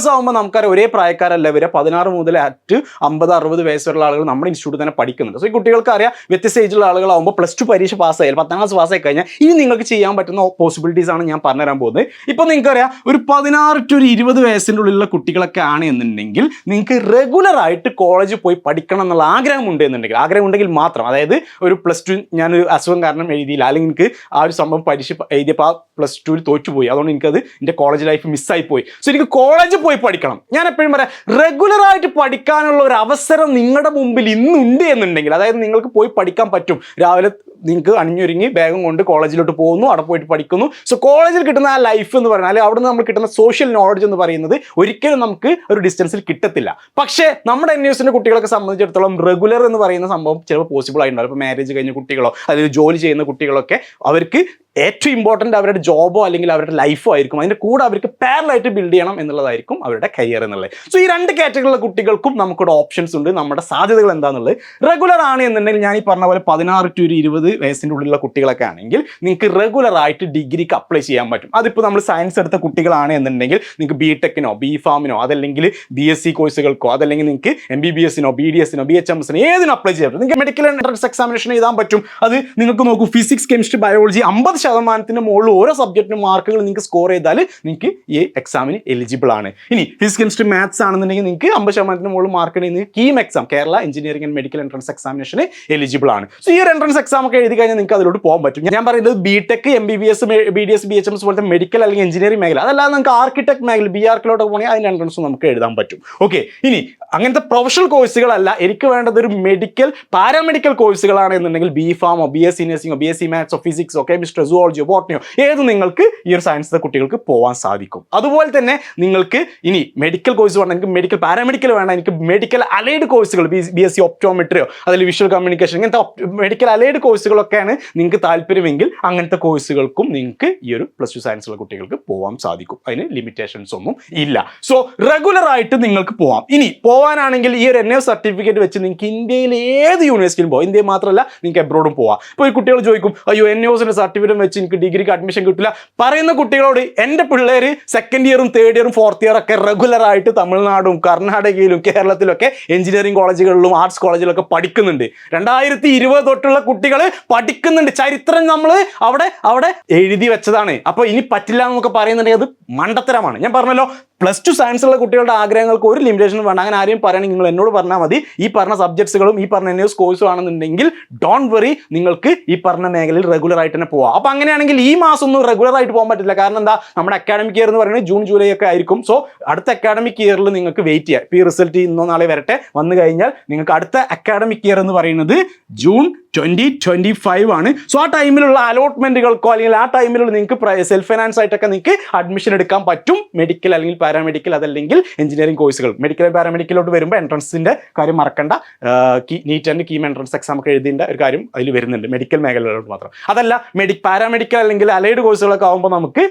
എസ് ആകുമ്പോൾ നമുക്കറിയാം ഒരേ പ്രായക്കാരല്ല വരെ പതിനാറ് മുതൽ അറ്റ് അമ്പത് അറുപത് വയസ്സുള്ള ആളുകൾ നമ്മുടെ ഇൻസ്റ്റിറ്റ്യൂട്ടിൽ തന്നെ പഠിക്കുന്നുണ്ട്. സോ ഈ കുട്ടികൾക്ക് അറിയാം വ്യത്യസ്ത ഏജിലുള്ള ആളുകളാകുമ്പോൾ പ്ലസ് ടു പരീക്ഷ പാസ്സായാലും പത്താം ക്ലാസ് പാസ്സായി കഴിഞ്ഞാൽ ഇനി നിങ്ങൾക്ക് ചെയ്യാൻ പറ്റുന്ന പോസിബിലിറ്റീസ് ആണ് ഞാൻ പറഞ്ഞുതരാൻ പോകുന്നത്. ഇപ്പോൾ നിങ്ങൾക്കറിയാം ഒരു പതിനാറ് ടു ഒരു ഇരുപത് വയസ്സിന്റെ ഉള്ളിലുള്ള കുട്ടികളൊക്കെ ആണ് എന്നുണ്ടെങ്കിൽ നിങ്ങൾക്ക് റെഗുലർ ആയിട്ട് കോളേജിൽ പോയി പഠിക്കണം എന്നുള്ള ആഗ്രഹം ഉണ്ട് എന്നുണ്ടെങ്കിൽ ആഗ്രഹം ഉണ്ടെങ്കിൽ മാത്രം. അതായത് ഒരു പ്ലസ് ടു ഞാൻ അസുഖം കാരണം എഴുതിയില്ല. അല്ലെങ്കിൽ എനിക്ക് ആ ഒരു സംഭവം പരീക്ഷ എഴുതിയപ്പോൾ ആ പ്ലസ് ടുവിൽ തോറ്റുപോയി. അതുകൊണ്ട് എനിക്കത് എന്റെ കോളേജ് ലൈഫ് മിസ്സായി പോയി സോ എനിക്ക് കോളേജിൽ പോയി പഠിക്കണം. ഞാൻ എപ്പോഴും പറയാം റെഗുലർ ആയിട്ട് പഠിക്കാനുള്ള ഒരു അവസരം നിങ്ങളുടെ മുമ്പിൽ ഇന്നുണ്ട് എന്നുണ്ടെങ്കിൽ അതായത് നിങ്ങൾക്ക് പോയി പഠിക്കാൻ പറ്റും. രാവിലെ നിങ്ങൾക്ക് അണിഞ്ഞൊരുങ്ങി ബാഗും കൊണ്ട് കോളേജിലോട്ട് പോകുന്നു അവിടെ പോയിട്ട് പഠിക്കുന്നു. സോ കോളേജിൽ കിട്ടുന്ന ആ ലൈഫ് എന്ന് പറഞ്ഞാൽ അവിടെ നിന്ന് നമ്മൾ കിട്ടുന്ന സോഷ്യൽ നോളജ് എന്ന് പറയുന്നത് ഒരിക്കലും നമുക്ക് ഒരു ഡിസ്റ്റൻസിൽ കിട്ടത്തില്ല. പക്ഷേ നമ്മുടെ എൻ യൂസിന്റെ കുട്ടികളൊക്കെ സംബന്ധിച്ചിടത്തോളം റെഗുലർ എന്ന് പറയുന്ന സംഭവം ചിലപ്പോൾ പോസിബിൾ ആയിട്ടുണ്ടാവും ഇപ്പോൾ മാരേജ് കഴിഞ്ഞ കുട്ടികളോ അല്ലെങ്കിൽ ജോലി ചെയ്യുന്ന കുട്ടികളൊക്കെ അവർക്ക് ഏറ്റവും ഇമ്പോർട്ടന്റ് അവരുടെ ജോബോ അല്ലെങ്കിൽ അവരുടെ ലൈഫോ ആയിരിക്കും. അതിന്റെ കൂടെ അവർക്ക് പാരലായിട്ട് ബിൽഡ് ചെയ്യണം എന്നുള്ളതായിരിക്കും അവരുടെ കരിയർ എന്നുള്ളത്. സോ ഈ രണ്ട് കാറ്റഗറിയിലുള്ള കുട്ടികൾക്കും നമുക്കിവിടെ ഓപ്ഷൻസ് ഉണ്ട്. നമ്മുടെ സാധ്യതകൾ എന്താണെന്നുള്ളത് റെഗുലർ ആണ് എന്നുണ്ടെങ്കിൽ ഞാൻ ഈ പറഞ്ഞ പോലെ പതിനാറ് ടു ഒരു ഇരുപത് വയസ്സിന്റെ ഉള്ളിലുള്ള കുട്ടികളൊക്കെ ആണെങ്കിൽ നിങ്ങൾക്ക് റെഗുലർ ആയിട്ട് ഡിഗ്രിക്ക് അപ്ലൈ ചെയ്യാൻ പറ്റും. അതിപ്പോൾ നമ്മൾ സയൻസ് എടുത്ത കുട്ടികളാണ് എന്നുണ്ടെങ്കിൽ നിങ്ങൾക്ക് ബി ടെക്കിനോ ബി ഫാമിനോ അതല്ലെങ്കിൽ ബി എസ് സി കോഴ്സുകൾക്കോ അതല്ലെങ്കിൽ നിങ്ങൾക്ക് എം ബി ബി എസിനോ ബി ഡി എസിനോ ബി എച്ച് എം എസിനോ ഏതിനും അപ്ലൈ ചെയ്യാൻ പറ്റും. നിങ്ങൾക്ക് മെഡിക്കൽ എൻട്രൻസ് എക്സാമിനേഷൻ എഴുതാൻ പറ്റും. അത് നിങ്ങൾക്ക് നോക്കൂ ഫിസിക്സ് കെമിസ്ട്രി ബയോളജി അമ്പത് ശതമാനത്തിന് മുകളിൽ ഓരോ സബ്ജക്റ്റിനും മാർക്കുകൾ നിങ്ങൾക്ക് സ്കോർ ചെയ്താൽ നിങ്ങൾക്ക് ഈ എക്സാമിന് എലിജിബിൾ ആണ്. ഇനി ഫിസിക്സ് കെമിസ്ട്രി മാത്സ് ആണെന്നുണ്ടെങ്കിൽ നിങ്ങൾക്ക് അമ്പത് ശതമാനത്തിന് മുകളിൽ മാർക്ക് ഉണ്ടെങ്കിൽ KEAM exam Kerala engineering and medical entrance എക്സാമിനേഷന് eligible ആണ്. സോ ഈ ഒരു എൻട്രൻസ് എക്സാം ഒക്കെ എഴുതി കഴിഞ്ഞാൽ നിങ്ങൾക്ക് അതിലോട്ട് പോകാൻ പറ്റും. ഞാൻ പറയുന്നത് B tech M B B S B D S B H M S പോലത്തെ മെഡിക്കൽ അല്ലെങ്കിൽ എഞ്ചിനീയറിംഗ് മേഖല. അതല്ലാതെ നമുക്ക് ആർക്കിടെക്ട് മേഖല ബി ആർക്കിലോട്ട് പോകണമെങ്കിൽ അതിന്റെ എൻട്രൻസ് നമുക്ക് എഴുതാൻ പറ്റും. ഓക്കെ ഇനി അങ്ങനത്തെ പ്രൊഫഷണൽ കോഴ്സുകളല്ല എനിക്ക് വേണ്ടത് ഒരു മെഡിക്കൽ പാരാമെഡിക്കൽ കോഴ്സുകളാണ് എന്നുണ്ടെങ്കിൽ ബി ഫാമോ ബി എസ് സി നഴ്സിംഗോ ബി എസ് സി മാത്സോ ഫിസിക്സോ കെമിസ്ട്രി സുവോളജിയോ ബോട്ടണിയോ ഏത് നിങ്ങൾക്ക് ഈ ഒരു സയൻസിലെ കുട്ടികൾക്ക് പോകാൻ സാധിക്കും. അതുപോലെ തന്നെ നിങ്ങൾക്ക് ഇനി മെഡിക്കൽ കോഴ്സ് വേണം എനിക്ക് മെഡിക്കൽ പാരാമെഡിക്കൽ വേണം എനിക്ക് മെഡിക്കൽ അലൈഡ് കോഴ്സുകൾ ബി ബി എസ് സി ഒപ്റ്റോമെട്രിയോ അതിൽ വിഷ്വൽ കമ്മ്യൂണിക്കേഷൻ ഇങ്ങനത്തെ മെഡിക്കൽ അലൈഡ് കോഴ്സുകളൊക്കെയാണ് നിങ്ങൾക്ക് താല്പര്യമെങ്കിൽ അങ്ങനത്തെ കോഴ്സുകൾക്കും നിങ്ങൾക്ക് ഈ ഒരു പ്ലസ് ടു സയൻസുള്ള കുട്ടികൾക്ക് പോകാൻ സാധിക്കും. അതിന് ലിമിറ്റേഷൻസ് ഒന്നും ഇല്ല. സോ റെഗുലർ ആയിട്ട് നിങ്ങൾക്ക് പോവാം. ഇനി പോകാനാണെങ്കിൽ ഈ ഒരു എൻ എഫ് സർട്ടിഫിക്കറ്റ് വെച്ച് നിങ്ങൾക്ക് ഇന്ത്യയിൽ ഏത് യൂണിവേഴ്സിറ്റിയിലും പോകാം ഇന്ത്യയിൽ മാത്രമല്ല നിങ്ങൾക്ക് എബ്രോഡും പോവാം. ഇപ്പോൾ ഈ കുട്ടികൾ ചോദിക്കും അയ്യോ എൻ എസിന്റെ സർട്ടിഫിക്കറ്റ് വെച്ച് എനിക്ക് ഡിഗ്രിക്ക് അഡ്മിഷൻ കിട്ടില്ല. പറയുന്ന കുട്ടികളോട് എന്റെ പിള്ളേർ സെക്കൻഡ് ഇയറും തേർഡ് ഇയറും ഫോർത്ത് ഇയർ ഒക്കെ റെഗുലർ ആയിട്ട് തമിഴ്നാടും കർണാടകയിലും കേരളത്തിലൊക്കെ എഞ്ചിനീയറിംഗ് കോളേജുകളിലും ആർട്സ് കോളേജിലൊക്കെ പഠിക്കുന്നുണ്ട്. രണ്ടായിരത്തി ഇരുപത് തൊട്ടുള്ള കുട്ടികൾ പഠിക്കുന്നുണ്ട്. ചരിത്രം നമ്മൾ അവിടെ അവിടെ എഴുതി വെച്ചതാണ്. അപ്പോൾ ഇനി പറ്റില്ല എന്നൊക്കെ പറയുന്നുണ്ടെങ്കിൽ അത് മണ്ടത്തരമാണ്. ഞാൻ പറഞ്ഞല്ലോ പ്ലസ് ടു സയൻസിലുള്ള കുട്ടികളുടെ ആഗ്രഹങ്ങൾക്ക് ഒരു ലിമിറ്റേഷൻ വേണം അങ്ങനെ ആരെയും പറയണമെങ്കിൽ നിങ്ങൾ എന്നോട് പറഞ്ഞാൽ മതി. ഈ പറഞ്ഞ സബ്ജക്ട്സുകളും ഈ പറഞ്ഞ എൻ കോഴ്സും ആണെന്നുണ്ടെങ്കിൽ ഡോണ്ട് വെറി നിങ്ങൾക്ക് ഈ പറഞ്ഞ മേഖലയിൽ റെഗുലർ ആയിട്ട് തന്നെ പോവാം. അപ്പോൾ അങ്ങനെയാണെങ്കിൽ ഈ മാസം ഒന്നും റെഗുലർ ആയിട്ട് പോകാൻ പറ്റില്ല. കാരണം എന്താ? നമ്മുടെ അക്കാഡമിക് ഇയർ എന്ന് പറയുന്നത് ജൂൺ ജൂലൈ ഒക്കെ ആയിരിക്കും. സോ അടുത്ത അക്കാഡമിക് ഇയറിൽ നിങ്ങൾക്ക് വെയിറ്റ് ചെയ്യാം. ഇപ്പോൾ ഈ റിസൾട്ട് ഇന്നോ നാളെ വരട്ടെ. വന്നു കഴിഞ്ഞാൽ നിങ്ങൾക്ക് അടുത്ത അക്കാഡമിക് ഇയർ എന്ന് പറയുന്നത് ജൂൺ ട്വന്റി ട്വന്റി ഫൈവ് ആണ്. സോ ആ ടൈമിലുള്ള അലോട്ട്മെന്റുകൾക്കോ അല്ലെങ്കിൽ ആ ടൈമിലുള്ള നിങ്ങൾക്ക് സെൽഫ് ഫൈനാൻസ് ആയിട്ടൊക്കെ നിങ്ങൾക്ക് അഡ്മിഷൻ എടുക്കാൻ പറ്റും. മെഡിക്കൽ അല്ലെങ്കിൽ പാരാമെഡിക്കൽ അതല്ലെങ്കിൽ എഞ്ചിനീയറിംഗ് കോഴ്സുകൾ മെഡിക്കൽ പാരാമെഡിക്കലോട്ട് വരുമ്പോൾ എൻട്രൻസിന്റെ കാര്യം മറക്കണ്ട. NEET and KEAM entrance exam ഒക്കെ എഴുതിന്റെ ഒരു കാര്യം അതിൽ വരുന്നുണ്ട്. മെഡിക്കൽ മേഖലകളിലോട്ട് മാത്രം. അതല്ല മെഡി പാരാമെഡിക്കൽ അല്ലെങ്കിൽ അലൈഡ് കോഴ്സുകളൊക്കെ ആകുമ്പോൾ നമുക്ക്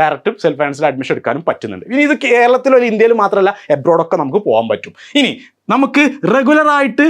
ഡയറക്റ്റ് സെൽഫ് ഫൈനാൻസിൽ അഡ്മിഷൻ എടുക്കാനും പറ്റുന്നുണ്ട്. ഇനി ഇത് കേരളത്തിലോ ഇന്ത്യയിൽ മാത്രമല്ല എബ്രോഡൊക്കെ നമുക്ക് പോകാൻ പറ്റും. ഇനി നമുക്ക് റെഗുലറായിട്ട്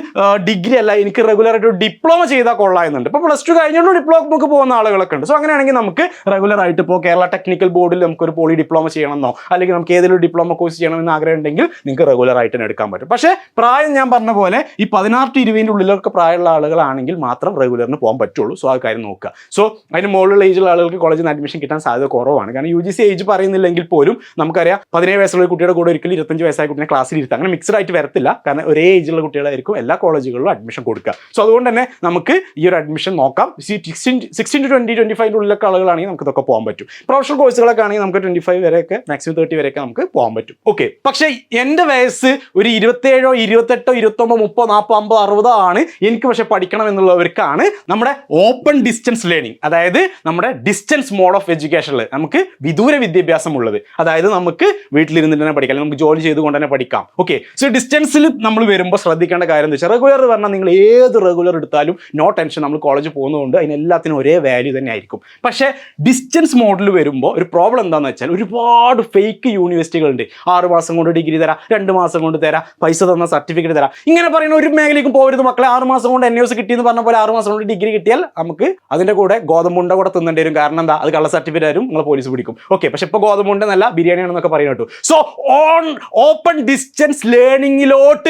ഡിഗ്രി അല്ല എനിക്ക് റെഗുലറായിട്ട് ഡിപ്ലോമ ചെയ്താൽ കൊള്ളാമെന്നുണ്ട്. ഇപ്പോൾ പ്ലസ് ടു കഴിഞ്ഞുകൊണ്ട് ഡിപ്ലോമക്ക് പോകുന്ന ആളുകളൊക്കെ ഉണ്ട്. സോ അങ്ങനെയാണെങ്കിൽ നമുക്ക് റെഗുലറായിട്ട് ഇപ്പോൾ കേരള ടെക്നിക്കൽ ബോർഡിൽ നമുക്ക് ഒരു പോളി ഡിപ്ലോമ ചെയ്യണമെന്നോ അല്ലെങ്കിൽ നമുക്ക് ഏതെങ്കിലും ഡിപ്ലോമ കോഴ്സ് ചെയ്യണമെന്ന് ആഗ്രഹം ഉണ്ടെങ്കിൽ നിങ്ങൾക്ക് റെഗുലറായിട്ട് എടുക്കാൻ പറ്റും. പക്ഷേ പ്രായം ഞാൻ പറഞ്ഞ പോലെ ഈ പതിനാറ് ടു ഇരുപതിന്റെ ഉള്ളിലൊക്കെ പ്രായമുള്ള ആളുകളാണെങ്കിൽ മാത്രം റെഗുലറിന് പോകാൻ പറ്റുള്ളൂ. സോ ആ കാര്യം നോക്കുക. സോ അതിന് മുകളിലുള്ള ഏജിലുള്ള ആളുകൾക്ക് കോളേജിൽ നിന്ന് അഡ്മിഷൻ കിട്ടാൻ സാധ്യത കുറവാണ്. കാരണം യു ജി സി ഏജ് പറയുന്നില്ലെങ്കിൽ പോലും നമുക്കറിയാം പതിനേഴ് വയസ്സുള്ള കുട്ടിയുടെ കൂടെ ഒരിക്കലും ഇരുപത്തഞ്ച് വയസ്സായ കുട്ടിയെ ക്ലാസ്സിൽ ഇരുത്താം. അങ്ങനെ മിക്സഡ് ആയിട്ട് വരത്തില്ല. കാരണം ഒരേ ഏജിലുള്ള കുട്ടികളായിരിക്കും എല്ലാ കോളേജുകളിലും അഡ്മിഷൻ കൊടുക്കുക. സോ അതുകൊണ്ട് തന്നെ നമുക്ക് ഈ ഒരു അഡ്മിഷൻ നോക്കാം. Sixteen sixteen to twenty twenty ഫൈവിന്റെ ഉള്ളിലൊക്കെ ആളുകളാണെങ്കിൽ നമുക്ക് ഇതൊക്കെ പോകാൻ പറ്റും. പ്രൊഫഷണൽ കോഴ്സുകളൊക്കെ ആണെങ്കിൽ നമുക്ക് ട്വന്റി ഫൈവ് വരെയൊക്കെ മാക്സിമം തേർട്ടി വരെയൊക്കെ നമുക്ക് പോകാൻ പറ്റും. ഓക്കെ പക്ഷേ എന്റെ വയസ്സ് ഒരു ഇരുപത്തേഴോ ഇരുപത്തെട്ടോ ഇരുപത്തൊമ്പത് മുപ്പോ നാൽപ്പത് അമ്പത് അറുപതോ ആണ്. എനിക്ക് പക്ഷേ പഠിക്കണം എന്നുള്ളവർക്കാണ് നമ്മുടെ ഓപ്പൺ ഡിസ്റ്റൻസ് ലേണിംഗ് അതായത് നമ്മുടെ ഡിസ്റ്റൻസ് മോഡ് ഓഫ് എഡ്യൂക്കേഷനിൽ നമുക്ക് വിദൂര വിദ്യാഭ്യാസം ഉള്ളത് അതായത് നമുക്ക് വീട്ടിലിരുന്നിട്ട് തന്നെ പഠിക്കാം. നമുക്ക് ജോലി ചെയ്തുകൊണ്ട് തന്നെ പഠിക്കാം. ഓക്കെ സോ ഡിസ്റ്റൻസിൽ നമ്മൾ വരുമ്പോൾ ശ്രദ്ധിക്കേണ്ട കാര്യം എന്താ വെച്ചാൽ റെഗുലർ പറഞ്ഞാൽ നിങ്ങൾ ഏത് റെഗുലർ എടുത്താലും നോ ടെൻഷൻ നമ്മൾ കോളേജ് പോകുന്നതുകൊണ്ട് അതിനെല്ലാത്തിനും ഒരേ വാല്യൂ തന്നെ ആയിരിക്കും. പക്ഷേ ഡിസ്റ്റൻസ് മോഡിൽ വരുമ്പോൾ ഒരു പ്രോബ്ലം എന്താണെന്ന് വെച്ചാൽ ഒരുപാട് ഫേക്ക് യൂണിവേഴ്സിറ്റികളുണ്ട് ആറ് മാസം കൊണ്ട് ഡിഗ്രി തരാം രണ്ട് മാസം കൊണ്ട് തരാം പൈസ തന്ന സർട്ടിഫിക്കറ്റ് തരാം. ഇങ്ങനെ പറയുന്ന ഒരു മേഖലയ്ക്കും പോകരുത് മക്കളെ. ആറ് മാസം കൊണ്ട് എൻ എസ് കിട്ടിയെന്ന് പറഞ്ഞ പോലെ ആറ് മാസം കൊണ്ട് ഡിഗ്രി കിട്ടിയാൽ നമുക്ക് അതിന്റെ കൂടെ ഗോതമ്പുണ്ട കൂടെ തിന്നേണ്ടി വരും. കാരണം എന്താ? അത് കള്ള സർട്ടിഫിക്കറ്റ് ആരും നിങ്ങൾ പോലീസ് പിടിക്കും. ഓക്കെ പക്ഷെ ഇപ്പോൾ ഗോതമ്പുണ്ടെന്നല്ല ബിരിയാണി ആണെന്നൊക്കെ പറയുന്നു കേട്ടു സോ ഓൺ ഓപ്പൺ ഡിസ്റ്റൻസ് ലേണിങ്ങിലോട്ട്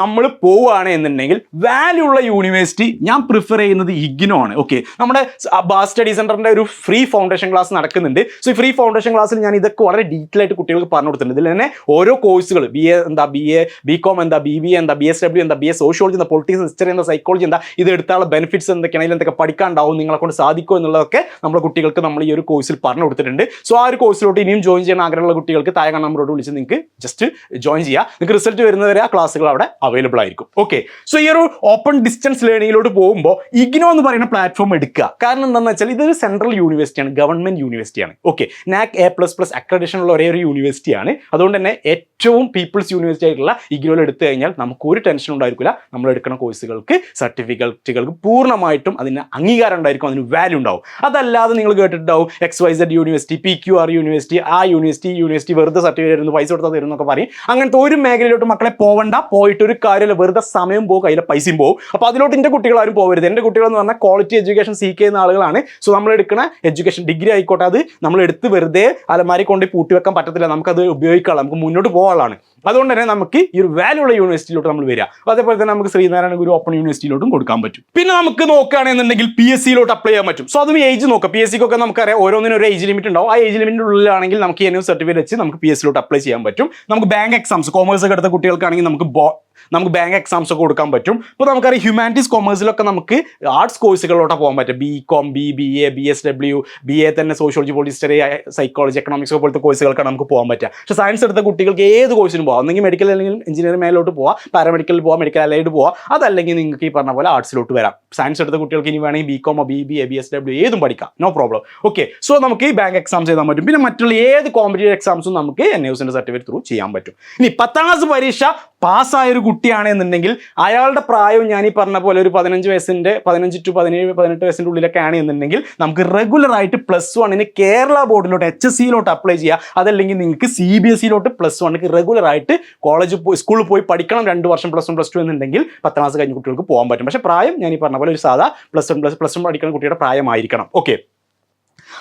നമ്മൾ പോവുകയാണ് എന്നുണ്ടെങ്കിൽ വാല്യൂ ഉള്ള യൂണിവേഴ്സിറ്റി ഞാൻ പ്രിഫർ ചെയ്യുന്നത് ഇഗ്നോ ആണ്. ഓക്കെ നമ്മുടെ ബാസ് സ്റ്റഡി സെന്ററിന്റെ ഒരു ഫ്രീ ഫൗണ്ടേഷൻ ക്ലാസ് നടക്കുന്നുണ്ട്. സോ ഈ ഫ്രീ ഫൗണ്ടേഷൻ ക്ലാസ്സിൽ ഞാൻ ഇതൊക്കെ വളരെ ഡീറ്റെയിൽ ആയിട്ട് കുട്ടികൾക്ക് പറഞ്ഞു കൊടുത്തിട്ടുണ്ട്. ഇതിൽ തന്നെ ഓരോ കോഴ്സുകൾ ബി എ എന്താ ബി എ ബി കോം എന്താ ബി ബി എന്താ ബി എസ് ഡബ്ല്യു എന്താ ബി എസ് സോഷ്യോളജി എന്താ പൊളിറ്റിക്സ് ഹിസ്റ്ററി എന്താ സൈക്കോളജി എന്താ ഇത് എടുത്താലുള്ള ബെനിഫിറ്റ്സ് എന്തൊക്കെയാണ് ഇതിൽ എന്തൊക്കെ പഠിക്കാണ്ടാവും നിങ്ങളെ കൊണ്ട് സാധിക്കുമോ എന്നുള്ളതൊക്കെ നമ്മുടെ കുട്ടികൾക്ക് നമ്മൾ ഈ ഒരു കോഴ്സിൽ പറഞ്ഞു കൊടുത്തിട്ടുണ്ട്. സോ ആ ഒരു കോഴ്സിലോട്ട് ഇനിയും ജോയിൻ ചെയ്യാൻ ആഗ്രഹമുള്ള കുട്ടികൾക്ക് താഴെ നമ്പറോട് വിളിച്ച് നിങ്ങൾക്ക് ജസ്റ്റ് ജോയിൻ ചെയ്യാം. നിങ്ങൾക്ക് റിസൾട്ട് വരുന്നവരെ ആ ക്ലാസ്സുകൾ അവിടെ അവൈലബിൾ ആയിരിക്കും. ഓക്കെ സോ ഈ ഒരു ഓപ്പൺ ഡിസ്റ്റൻസ് ലേണിങ്ങിലോട്ട് പോകുമ്പോൾ ഇഗ്നോ എന്ന് പറയുന്ന പ്ലാറ്റ്ഫോം എടുക്കുക. കാരണം എന്താണെന്ന് വെച്ചാൽ ഇതൊരു സെൻട്രൽ യൂണിവേഴ്സിറ്റിയാണ് government യൂണിവേഴ്സിറ്റിയാണ് okay NAAC A plus plus accreditation ഉള്ള ഒരേ ഒരു യൂണിവേഴ്സിറ്റിയാണ് അതുകൊണ്ട് തന്നെ ഏറ്റവും പീപ്പിൾസ് യൂണിവേഴ്സിറ്റി ആയിട്ടുള്ള ഇഗ്നോയിൽ എടുത്തു കഴിഞ്ഞാൽ നമുക്ക് ഒരു ടെൻഷൻ ഉണ്ടായിരിക്കില്ല. നമ്മൾ എടുക്കുന്ന കോഴ്സുകൾക്ക് സർട്ടിഫിക്കറ്റുകൾക്ക് പൂർണമായിട്ടും അതിന് അംഗീകാരം ഉണ്ടായിരിക്കും അതിന് വാല്യൂ ഉണ്ടാവും. അതല്ലാതെ നിങ്ങൾ കേട്ടിട്ടുണ്ടാവും X Y Z university P Q R university ആ യൂണിവേഴ്സിറ്റി യൂണിവേഴ്സിറ്റി വെറുതെ സർട്ടിഫിക്കറ്റ് പൈസ കൊടുത്താൽ തരുന്നൊക്കെ പറയും. അങ്ങനത്തെ ഒരു മേഖലയിലോട്ട് മക്കളെ പോവണ്ട പോയിട്ട് ഒരു കാര്യമില്ല. വെറുതെ സമയം പോകും അതിലെ പൈസയും പോകും. അപ്പോൾ അതിലോട്ട് എന്റെ കുട്ടികളാരും പോകരുത് എന്റെ കുട്ടികൾ എന്ന് പറഞ്ഞാൽ ക്വാളിറ്റി എഡ്യൂക്കേഷൻ സീക്ക് ചെയ്യുന്ന ആളുകളാണ്. സോ നമ്മൾ എടുക്കുന്ന എഡ്യൂക്കേഷൻ ഡിഗ്രി ആയിക്കോട്ടെ അത് നമ്മൾ എടുത്ത് വെറുതെ അലമാരി കൊണ്ട് പൂട്ടി വെക്കാൻ പറ്റത്തില്ല. നമുക്കത് ഉപയോഗിക്കാം നമുക്ക് മുന്നോട്ട് പോകാനുള്ളതാണ്. അതുകൊണ്ട് തന്നെ നമുക്ക് ഈ ഒരു വാല്യൂ ഉള്ള യൂണിവേഴ്സിറ്റിയിലോട്ട് നമ്മൾ വരിക. അതേപോലെ തന്നെ നമുക്ക് ശ്രീനാരായണ ഗുരു ഓപ്പൺ യൂണിവേഴ്സിറ്റിയിലോട്ടും കൊടുക്കാൻ പറ്റും. പിന്നെ നമുക്ക് നോക്കുകയാണെന്നുണ്ടെങ്കിൽ പി എസ് സിയിലോട്ട് അപ്ലൈ ചെയ്യാൻ പറ്റും. സോ അതും ഏജ് നോക്കാം. പി എസ് സിക്കൊക്കെ നമുക്കറിയാം ഓരോന്നിനും ഒരു ഏജ് ലിമിറ്റ് ഉണ്ടാവും. ആ ഏജ് ലിമിറ്റിന്റെ ഉള്ളിലാണെങ്കിൽ നമുക്ക് എൻ സർട്ടിഫിക്കറ്റ് വെച്ച് നമുക്ക് പി എസ് സിയിലോട്ട് അപ്ലൈ ചെയ്യാൻ പറ്റും. നമുക്ക് ബാങ്ക് എക്സാംസ് കോമേഴ്സ് ഒക്കെ എടുത്ത കുട്ടികൾക്കാണെങ്കിൽ നമുക്ക് ബോ നമുക്ക് ബാങ്ക് എക്സാംസ് ഒക്കെ കൊടുക്കാൻ പറ്റും. ഇപ്പോൾ നമുക്കറിയാം ഹ്യൂമാനിറ്റീസ് കോമേഴ്സിലൊക്കെ നമുക്ക് ആർട്സ് കോഴ്സുകളിലോട്ട് പോകാൻ പറ്റും B com B B A B S W B A തന്നെ സോഷ്യോളജി പൊളിസ്റ്ററി സൈക്കോളജി എക്കണോമിക്സ് പോലത്തെ കോഴ്സുകൾക്കാണ് നമുക്ക് പോകാൻ പറ്റുക. പക്ഷേ സയൻസ് എടുത്ത കുട്ടികൾക്ക് ഏത് കോഴ്സിനും പോകാം. ഒന്നെങ്കിൽ മെഡിക്കൽ അല്ലെങ്കിൽ എഞ്ചിനീയറിംഗ് മേലോട്ട് പോവാം പാരാമെഡിക്കൽ പോവാം മെഡിക്കൽ അലൈഡ് പോവാം അതല്ലെങ്കിൽ നിങ്ങൾക്ക് ഈ പറഞ്ഞ പോലെ ആർട്സിലോട്ട് വരാം. സയൻസ് എടുത്ത കുട്ടികൾക്ക് ഇനി വേണമെങ്കിൽ B കോമോ B B A B S W ഏതും പഠിക്കാം. നോ പ്രോബ്ലം ഓക്കെ സോ നമുക്ക് ഈ ബാങ്ക് എക്സാംസ് ചെയ്താൽ പറ്റും. പിന്നെ മറ്റുള്ള ഏത് കോമ്പറ്റീവ് എക്സാംസും നമുക്ക് എൻ ന്യൂസിന്റെ സർട്ടിഫിക്കറ്റ് ത്രൂ ചെയ്യാൻ പറ്റും. ഇനി പത്താം ക്ലാസ് പരീക്ഷ പാസ്സായ ഒരു കുട്ടിയാണെന്നുണ്ടെങ്കിൽ അയാളുടെ പ്രായം ഞാൻ ഈ പറഞ്ഞ പോലെ ഒരു പതിനഞ്ച് വയസ്സിന്റെ പതിനഞ്ച് ടു പതിനേഴ് പതിനെട്ട് വയസ്സിന്റെ ഉള്ളിലൊക്കെ ആണെന്നുണ്ടെങ്കിൽ നമുക്ക് റെഗുലർ ആയിട്ട് പ്ലസ് വണ്ണിന് കേരള ബോർഡിലോട്ട് എച്ച് എസ് സിയിലോട്ട് അപ്ലൈ ചെയ്യുക അതല്ലെങ്കിൽ നിങ്ങൾക്ക് സി ബി എസ് സിയിലോട്ട് പ്ലസ് വണ്ണിക്ക് റെഗുലർ ആയിട്ട് കോളേജ് പോയി സ്കൂളിൽ പോയി പഠിക്കണം രണ്ട് വർഷം പ്ലസ് വൺ പ്ലസ് ടു എന്നുണ്ടെങ്കിൽ പത്താം ക്ലാസ് കഴിഞ്ഞ കുട്ടികൾക്ക് പോകാൻ പറ്റും. പക്ഷേ പ്രായം ഞാൻ ഈ പറഞ്ഞ പോലെ ഒരു സാധാ plus one plus plus one പഠിക്കുന്ന കുട്ടിയുടെ പ്രായമായിരിക്കണം. ഓക്കെ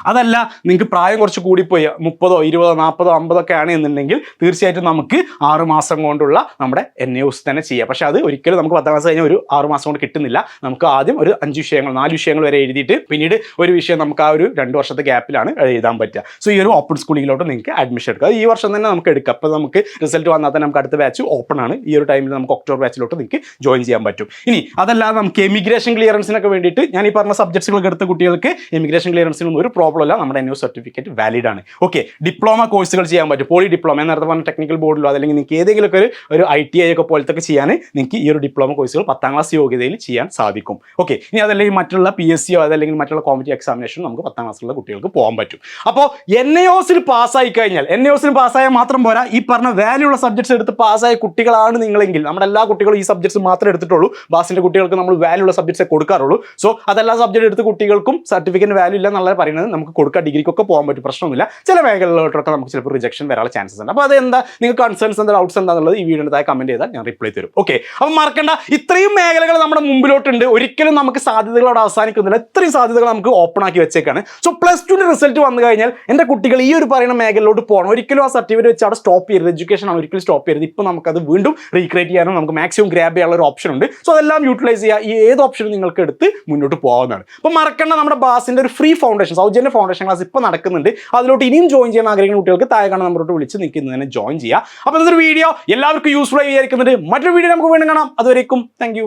അതല്ല നിങ്ങൾക്ക് പ്രായം കുറച്ച് കൂടിപ്പോയി. മുപ്പതോ ഇരുപതോ നാൽപ്പതോ അമ്പതോ ഒക്കെ ആണ് എന്നുണ്ടെങ്കിൽ തീർച്ചയായിട്ടും നമുക്ക് ആറ് മാസം കൊണ്ടുള്ള നമ്മുടെ എൻ യൂസ് തന്നെ ചെയ്യാം. പക്ഷേ അത് ഒരിക്കലും നമുക്ക് പത്താം ക്ലാസ് കഴിഞ്ഞാൽ ഒരു ആറ് മാസം കൊണ്ട് കിട്ടുന്നില്ല. നമുക്ക് ആദ്യം ഒരു അഞ്ച് വിഷയങ്ങൾ നാല് വിഷയങ്ങൾ വരെ എഴുതിയിട്ട് പിന്നീട് ഒരു വിഷയം നമുക്ക് ആ ഒരു രണ്ട് വർഷത്തെ ഗ്യാപ്പിലാണ് എഴുതാൻ പറ്റുക. സോ ഈ ഒരു ഓപ്പൺ സ്കൂളിലോട്ട് നിങ്ങൾക്ക് അഡ്മിഷൻ എടുക്കുക ഈ വർഷം തന്നെ നമുക്ക് എടുക്കാം. അപ്പോൾ നമുക്ക് റിസൾട്ട് വന്നാൽ തന്നെ നമുക്ക് അടുത്ത ബാച്ച് ഓപ്പൺ ആണ്. ഈ ഒരു ടൈമിൽ നമുക്ക് ഒക്ടോബർ ബാച്ചിലോട്ട് നിങ്ങൾക്ക് ജോയിൻ ചെയ്യാൻ പറ്റും. ഇനി അതല്ലാതെ നമുക്ക് എമിഗ്രേഷൻ ക്ലിയറൻസിനൊക്കെ വേണ്ടിയിട്ട് ഞാൻ ഈ പറഞ്ഞ സബ്ജക്ട്സുകളൊക്കെ എടുത്ത കുട്ടികൾക്ക് എമിഗ്രേഷൻ ക്ലിയറൻസിനൊന്നും ഒരു പ്രോബ്ലം അല്ല നമ്മുടെ എൻ സർട്ടിഫിക്കറ്റ് വാലിഡ് ആണ്. ഓക്കെ ഡിപ്ലോമ കോഴ്സുകൾ ചെയ്യാൻ പറ്റും. പോളി ഡിപ്ലോമ നേരത്തെ പറഞ്ഞ ടെക്നിക്കൽ ബോർഡിലോ അല്ലെങ്കിൽ നിങ്ങൾക്ക് ഏതെങ്കിലും ഒരു ഒരു ഐ ടി ഐ ഒക്കെ പോലത്തൊക്കെ ചെയ്യാൻ നിങ്ങൾക്ക് ഈ ഒരു ഡിപ്ലോമ കോഴ്സുകൾ പത്താം ക്ലാസ് യോഗ്യതയിൽ ചെയ്യാൻ സാധിക്കും. ഓക്കെ ഇനി അതല്ലെങ്കിൽ മറ്റുള്ള പി എസ് സിയോ അതല്ലെങ്കിൽ മറ്റുള്ള കോമ്പറ്റീവ് എക്സാമിനേഷൻ നമുക്ക് പത്താം ക്ലാസ്സിലുള്ള കുട്ടികൾക്ക് പോകാൻ പറ്റും. അപ്പോൾ എൻ എ ഒസിൽ പാസ്സായി കഴിഞ്ഞാൽ എൻ എ ഒസിൽ പാസ്സായാൽ മാത്രം പോരാ ഈ പറഞ്ഞ വാല്യൂ ഉള്ള സബ്ജക്ട്സ് എടുത്ത് പാസ്സായ കുട്ടികളാണ് നിങ്ങളെങ്കിൽ നമ്മുടെ എല്ലാ കുട്ടികളും ഈ സബ്ജക്ട്സ് മാത്രമേ എടുത്തിട്ടുള്ളൂ. ബാസിന്റെ കുട്ടികൾക്ക് നമ്മൾ വാല്യൂ ഉള്ള സബ്ജക്ട്സേ കൊടുക്കാറുള്ളൂ. സോ അതെല്ലാ സബ്ജക്ട് എടുത്ത് കുട്ടികൾക്കും സർട്ടിഫിക്കറ്റ് വാല്യൂ ഇല്ല എന്നുള്ള പറയുന്നത്. നമുക്ക് കൊടുക്കുക ഡിഗ്രിക്കൊക്കെ പോകാൻ പറ്റും. പ്രശ്നമില്ല ചില മേഖലകളിലോട്ടൊക്കെ നമുക്ക് ചിലപ്പോൾ റിജക്ഷൻ വരാനുള്ള ചാൻസസ് ഉണ്ട്. അപ്പോൾ അതെന്താ? നിങ്ങൾക്ക് കൺസേൺസ് എന്താ? ഡൗട്ട്സ് എന്താണെന്നുള്ളത് ഈ വീഡിയോ താഴെ കമന്റ് ചെയ്താൽ ഞാൻ റിപ്ലൈ തരും. ഓക്കെ അപ്പോൾ മറക്കണ്ട. ഇത്രയും മേഖലകൾ നമ്മുടെ മുമ്പിലോട്ടുണ്ട്. ഒരിക്കലും നമുക്ക് സാധ്യതകളോട് അവസാനിക്കുന്നില്ല. ഇത്രയും സാധ്യതകൾ നമുക്ക് ഓപ്പൺ ആക്കി വെച്ചേക്കാണ്. സോ പ്ലസ് ടുവിന്റെ റിസൾട്ട് വന്നു കഴിഞ്ഞാൽ എന്റെ കുട്ടികൾ ഈ ഒരു പറയുന്ന മേഖലയിലോട്ട് പോകണം. ഒരിക്കലും ആ സർട്ടിഫിക്കറ്റ് വെച്ച് അവിടെ സ്റ്റോപ്പ് ചെയ്യരുത്. എഡ്യൂക്കേഷൻ ആണ് ഒരിക്കലും സ്റ്റോപ്പ് ചെയ്യരുത്. ഇപ്പോൾ നമുക്കത് വീണ്ടും റീക്രിയേറ്റ് ചെയ്യാനും നമുക്ക് മാക്സിമം ഗ്രാബ് ചെയ്യാനുള്ള ഒരു ഓപ്ഷൻ ഉണ്ട്. സോ അതെല്ലാം യൂട്ടിലൈസ് ചെയ്യുക. ഈ ഏത് ഓപ്ഷനും നിങ്ങൾക്ക് എടുത്ത് മുന്നോട്ട് പോകാവുന്നതാണ്. അപ്പോൾ മറക്കണ്ട. നമ്മുടെ ബാസിന്റെ ഒരു ഫ്രീ ഫൗണ്ടേഷൻ സൗജന്യ ഫൗണ്ടേഷൻ ക്ലാസ് ഇപ്പോൾ നടക്കുന്നുണ്ട്. അതിലോട്ട് ഇനിയും ജോയിൻ ചെയ്യാൻ ആഗ്രഹിക്കുന്ന കുട്ടികൾക്ക് താഴെ കാണുന്ന നമ്പറോട്ട് വിളിച്ച് നിൽക്കുന്നതിനെ ജോയിൻ ചെയ്യുക. അപ്പോൾ ഇന്നൊരു വീഡിയോ എല്ലാവർക്കും യൂസ്ഫുൾ ആയി വിചാരിക്കുന്നുണ്ട്. മറ്റൊരു വീഡിയോ നമുക്ക് വീണ്ടും കാണാം. അതുവരേക്കും താങ്ക്